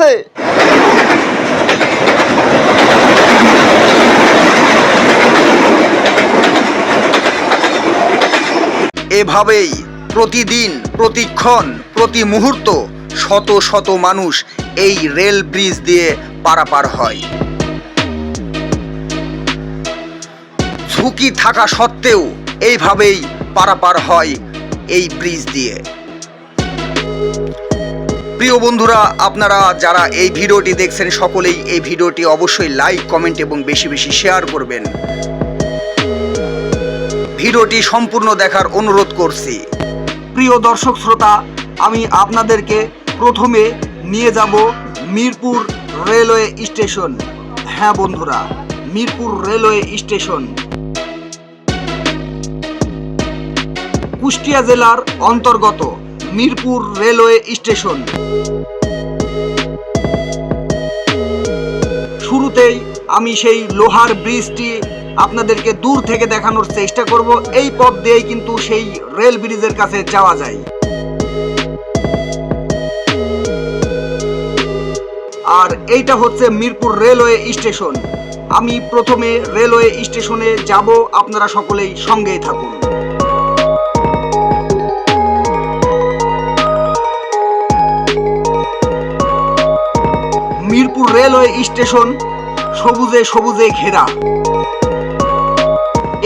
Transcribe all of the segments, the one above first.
আছে। এভাবেই প্রতিদিন, প্রতিক্ষণ প্রতি মুহূর্ত শত শত মানুষ এই রেল ব্রিজ দিয়ে পারাপার হয়। ঝুঁকি থাকা সত্ত্বেও এইভাবেই পারাপার হয় এই ব্রিজ দিয়ে। প্রিয় বন্ধুরা, আপনারা যারা এই ভিডিওটি দেখছেন, সকলেই এই ভিডিওটি অবশ্যই লাইক কমেন্ট এবং বেশি বেশি শেয়ার করবেন। ভিডিওটি সম্পূর্ণ দেখার অনুরোধ করছি। প্রিয় দর্শক শ্রোতা, আমি আপনাদেরকে প্রথমে নিয়ে যাব মিরপুর রেলওয়ে স্টেশন। হ্যাঁ বন্ধুরা, মিরপুর রেলওয়ে স্টেশন। কুষ্টিয়া জেলার অন্তর্গত। Mirpur railway station. শুরুতেই আমি সেই লোহার ব্রিজটি আপনাদেরকে দূর থেকে দেখানোর চেষ্টা করব। এই পথ দিয়েই কিন্তু সেই রেল ব্রিজের কাছে যাওয়া যায়। আর এইটা হচ্ছে মিরপুর রেলওয়ে স্টেশন। আমি প্রথমে রেলওয়ে স্টেশনে যাব। আপনারা সকলেই সঙ্গেই থাকুন। স্টেশন সবুজে সবুজে ঘেরা।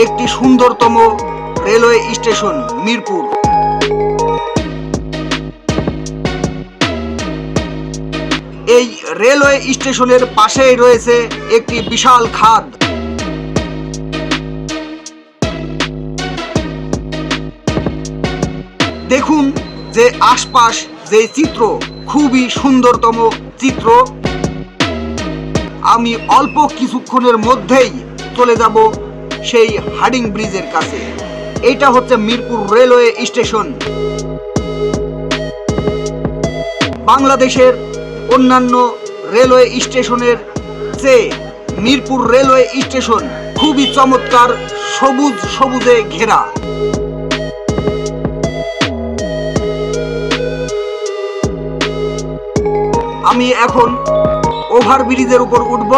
একটি সুন্দরতম রেলওয়ে স্টেশন, মিরপুর। এই রেলওয়ে স্টেশনের পাশেই রয়েছে একটি বিশাল খাদ। দেখুন যে আশপাশ যে চিত্র, খুবই সুন্দরতম চিত্র। আমি অল্প কিছুক্ষণের মধ্যেই চলে যাব সেই হাডিং ব্রিজের কাছে। এইটা হচ্ছে মিরপুর রেলওয়ে স্টেশন। বাংলাদেশের অন্যান্য রেলওয়ে স্টেশনের চেয়ে মিরপুর রেলওয়ে স্টেশন খুবই চমৎকার, সবুজ সবুজে ঘেরা। আমি এখন ওভার ব্রিজের উপর উঠব।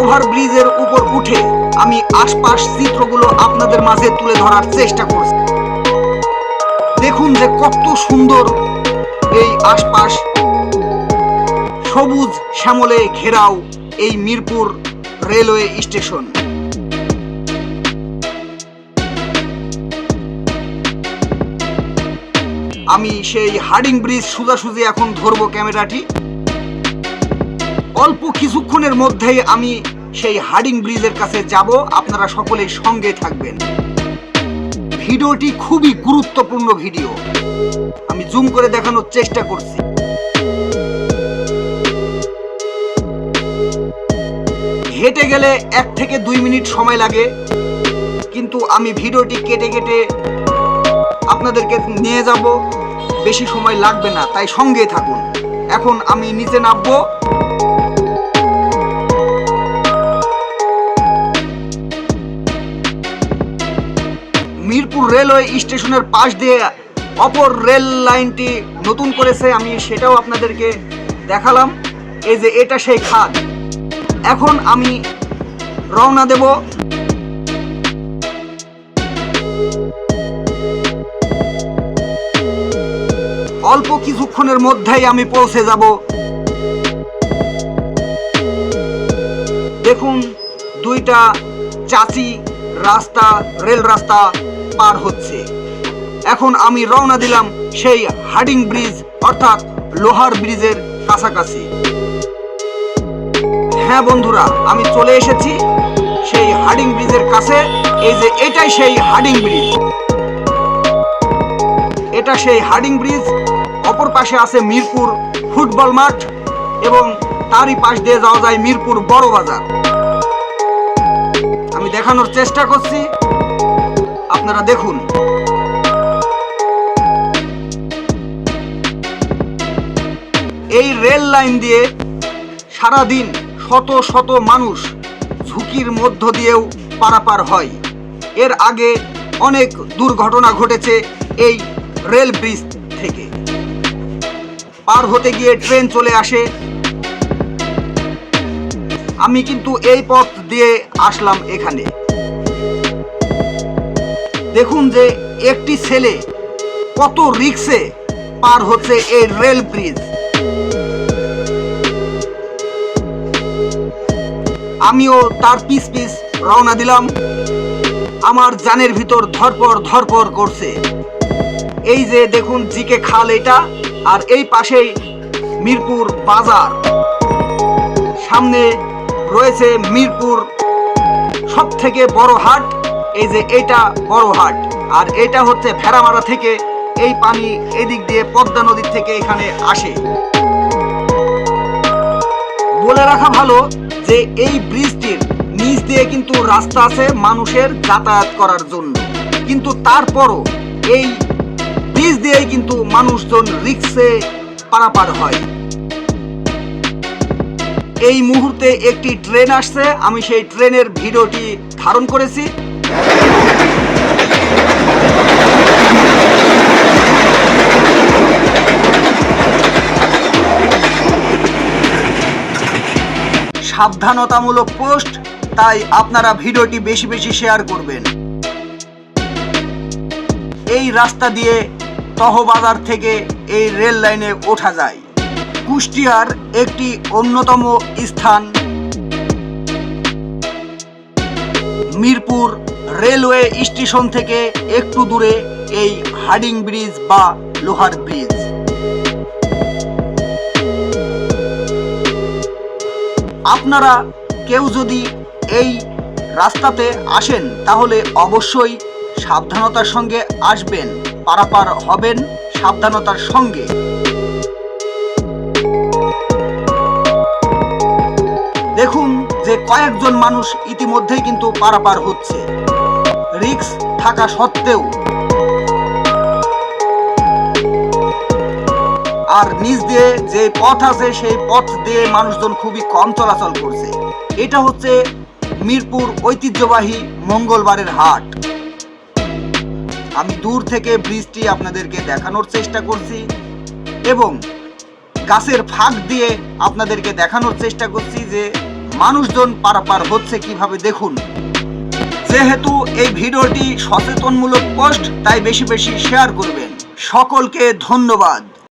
ওভার ব্রিজের উপর উঠে আমি আশপাশ চিত্রগুলো আপনাদের মাঝে তুলে ধরার চেষ্টা করছি। দেখুন যে কত সুন্দর এই আশপাশ। সবুজ শ্যামলে ঘেরাও এই মিরপুর রেলওয়ে স্টেশন। আমি সেই হার্ডিং ব্রিজ সোজাসুজি এখন ধরবো ক্যামেরাটি। অল্প কিছুক্ষণের মধ্যেই আমি সেই হার্ডিং ব্রিজের কাছে যাব, আপনারা সকলেই সঙ্গে থাকবেন। ভিডিওটি খুবই গুরুত্বপূর্ণ ভিডিও। আমি জুম করে দেখানোর চেষ্টা করছি। হেঁটে গেলে এক থেকে দুই মিনিট সময় লাগে, কিন্তু আমি ভিডিওটি কেটে কেটে আপনাদেরকে নিয়ে যাব। বেশি সময় লাগবে না, তাই সঙ্গে থাকুন। এখন আমি নিচে নামবো। মিরপুর রেলওয়ে স্টেশনের পাশ দিয়ে অপর রেল লাইনটি নতুন করেছে, আমি সেটাও আপনাদেরকে দেখালাম। এই যে এটা সেই খাদ। এখন আমি রওনা দেব। অল্প কিছুক্ষণের মধ্যেই আমি পৌঁছে যাব। দেখুন, দুইটা চাচি রাস্তা, রেল রাস্তা পার হচ্ছে। এখন আমি রওনা দিলাম সেই হার্ডিং ব্রিজ, অর্থাৎ লোহার ব্রিজের কাছাকাছি। হ্যাঁ বন্ধুরা, আমি চলে এসেছি সেই হার্ডিং ব্রিজের কাছে। এই যে এটাই সেই হার্ডিং ব্রিজ। এটা সেই হার্ডিং ব্রিজ অপর পাশে আছে মিরপুর ফুটবল মাঠ এবং তারই পাশ দিয়ে যাওয়া যায় মিরপুর বড় বাজার। আমি দেখানোর চেষ্টা করছি। আপনারা দেখুন। এই রেল লাইন দিয়ে সারাদিন শত শত মানুষ ঝুঁকির মধ্য দিয়েও পারাপার হয়। এর আগে অনেক দুর্ঘটনা ঘটেছে এই রেল ব্রিজ পার হতে গিয়ে ট্রেন চলে আসে। আমি কিন্তু এই পথ দিয়ে আসলাম এখানে। দেখুন যে একটি ছেলে কত রিক্সে পার হচ্ছে এই রেল ব্রিজ। আমিও তার পিস পিস রওনা দিলাম। আমার জানের ভিতর ধরপর ধরপর করছে। এই যে দেখুন জিকে খাল এটা। আর এই পাশেই মিরপুর বাজার। সামনে রয়েছে মিরপুর সব থেকে বড় হাট। এই যে এটা বড় হাট। আর এটা হচ্ছে ভেড়ামারা থেকে এই পানি এদিক দিয়ে পদ্মা নদীর থেকে এখানে আসে। বলে রাখা ভালো যে এই ব্রিজটির নিচ দিয়ে কিন্তু রাস্তা আছে মানুষের যাতায়াত করার জন্য। কিন্তু তারপরও এই ব্রিজ দিয়েই কিন্তু মানুষজন রিক্সে পারাপার হয়। এই মুহূর্তে একটি ট্রেন আসছে, আমি সেই ট্রেনের ভিডিওটি ধারণ করেছি। সাবধানতামূলক পোস্ট, তাই আপনারা ভিডিওটি বেশি বেশি শেয়ার করবেন। এই রাস্তা দিয়ে তহবাজার থেকে এই রেল লাইনে ওঠা যায়। কুষ্টিয়ার একটি অন্যতম স্থান। মিরপুর রেলওয়ে স্টেশন থেকে একটু দূরে এই হার্ডিং ব্রিজ বা লোহার ব্রিজ। আপনারা কেউ যদি এই রাস্তাতে আসেন, তাহলে অবশ্যই সাবধানতার সঙ্গে আসবেন। পারাপার হবেন সাবধানতার সঙ্গে। দেখুন যে কয়েকজন মানুষ ইতিমধ্যেই কিন্তু পারাপার হচ্ছে। রিক্স থাকা সত্ত্বেও। আর নিচ দিয়ে যে পথ আছে, সেই পথ দিয়ে মানুষজন খুবই কম চলাচল করছে। এটা হচ্ছে মিরপুর ঐতিহ্যবাহী মঙ্গলবারের হাট। আমি দূর থেকে ব্রিজটি আপনাদেরকে দেখানোর চেষ্টা করছি এবং গাছের ফাঁক দিয়ে আপনাদেরকে দেখানোর চেষ্টা করছি যে মানুষজন পারাপার হচ্ছে কীভাবে দেখুন। যেহেতু এই ভিডিওটি সচেতনমূলক পোস্ট, তাই বেশি বেশি শেয়ার করবেন। সকলকে ধন্যবাদ।